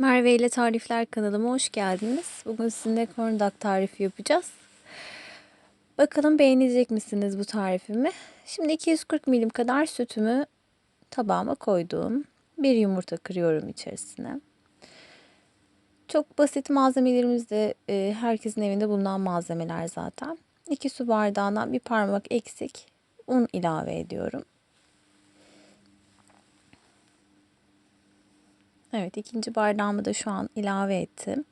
Merve ile Tarifler kanalıma hoş geldiniz. Bugün sizinle korndak tarifi yapacağız. Bakalım beğenecek misiniz bu tarifimi? Şimdi 240 milim kadar sütümü tabağıma koydum. Bir yumurta kırıyorum içerisine. Çok basit malzemelerimiz de e, herkesin evinde bulunan malzemeler zaten. 2 su bardağından bir parmak eksik un ilave ediyorum. Evet ikinci bardağımı da şu an ilave ettim.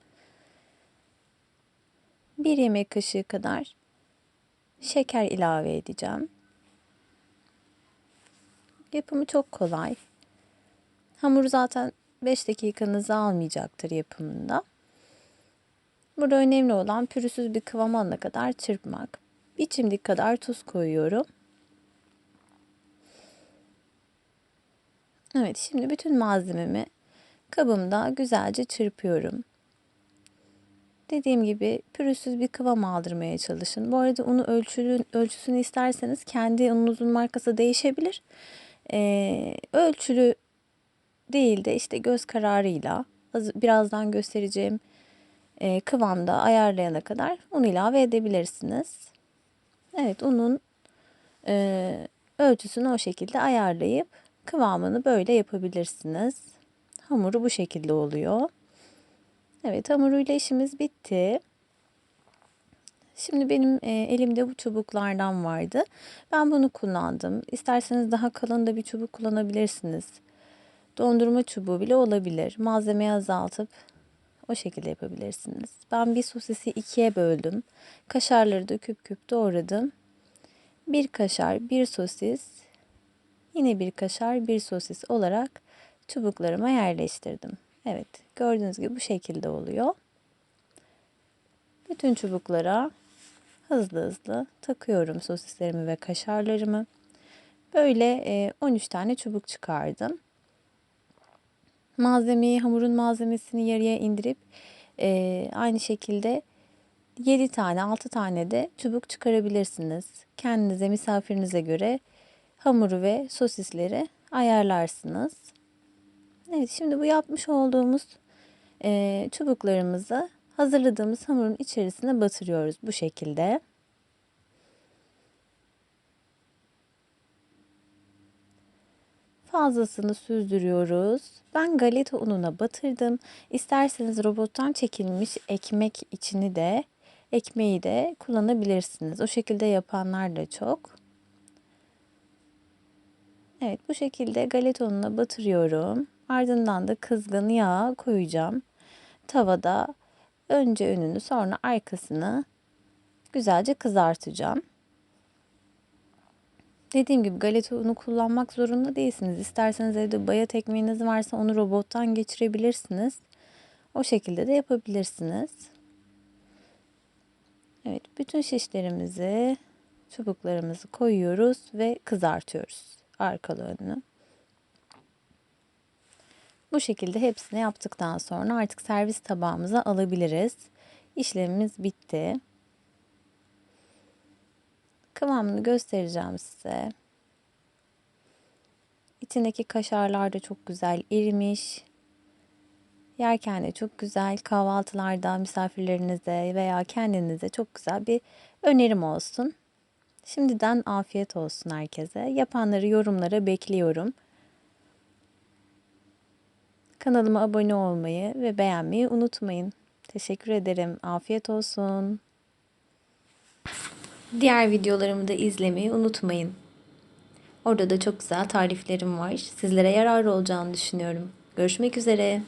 Bir yemek kaşığı kadar şeker ilave edeceğim. Yapımı çok kolay. Hamur zaten 5 dakikanızı almayacaktır yapımında. Burada önemli olan pürüzsüz bir kıvam alana kadar çırpmak. Bir çimdik kadar tuz koyuyorum. Evet şimdi bütün malzememi kabımda güzelce çırpıyorum. Dediğim gibi pürüzsüz bir kıvam aldırmaya çalışın. Bu arada unu ölçülü, ölçüsünü isterseniz kendi ununuzun markası değişebilir. Ee, ölçülü değil de işte göz kararıyla birazdan göstereceğim e, kıvamda ayarlayana kadar un ilave edebilirsiniz. Evet unun e, ölçüsünü o şekilde ayarlayıp kıvamını böyle yapabilirsiniz. Hamuru bu şekilde oluyor. Evet hamuruyla işimiz bitti. Şimdi benim e, elimde bu çubuklardan vardı. Ben bunu kullandım. İsterseniz daha kalın da bir çubuk kullanabilirsiniz. Dondurma çubuğu bile olabilir. Malzemeyi azaltıp o şekilde yapabilirsiniz. Ben bir sosisi ikiye böldüm. Kaşarları da küp küp doğradım. Bir kaşar, bir sosis, yine bir kaşar, bir sosis olarak çubuklarıma yerleştirdim. Evet gördüğünüz gibi bu şekilde oluyor. Bütün çubuklara hızlı hızlı takıyorum sosislerimi ve kaşarlarımı. Böyle 13 tane çubuk çıkardım. Malzemeyi, hamurun malzemesini yarıya indirip aynı şekilde 7 tane, 6 tane de çubuk çıkarabilirsiniz. Kendinize, misafirinize göre hamuru ve sosisleri ayarlarsınız. Evet şimdi bu yapmış olduğumuz e, çubuklarımızı hazırladığımız hamurun içerisine batırıyoruz bu şekilde. Fazlasını süzdürüyoruz. Ben galeta ununa batırdım. İsterseniz robottan çekilmiş ekmek içini de ekmeği de kullanabilirsiniz. O şekilde yapanlar da çok. Evet bu şekilde galeta ununa batırıyorum. Ardından da kızgın yağ koyacağım. Tavada önce önünü sonra arkasını güzelce kızartacağım. Dediğim gibi galeta unu kullanmak zorunda değilsiniz. İsterseniz evde bayat ekmeğiniz varsa onu robottan geçirebilirsiniz. O şekilde de yapabilirsiniz. Evet, bütün şişlerimizi, çubuklarımızı koyuyoruz ve kızartıyoruz arkalı önünü. Bu şekilde hepsini yaptıktan sonra artık servis tabağımıza alabiliriz. İşlemimiz bitti. Kıvamını göstereceğim size. İçindeki kaşarlar da çok güzel erimiş. Yerken de çok güzel kahvaltılarda misafirlerinize veya kendinize çok güzel bir önerim olsun. Şimdiden afiyet olsun herkese. Yapanları yorumlara bekliyorum. Kanalıma abone olmayı ve beğenmeyi unutmayın. Teşekkür ederim. Afiyet olsun. Diğer videolarımı da izlemeyi unutmayın. Orada da çok güzel tariflerim var. Sizlere yararlı olacağını düşünüyorum. Görüşmek üzere.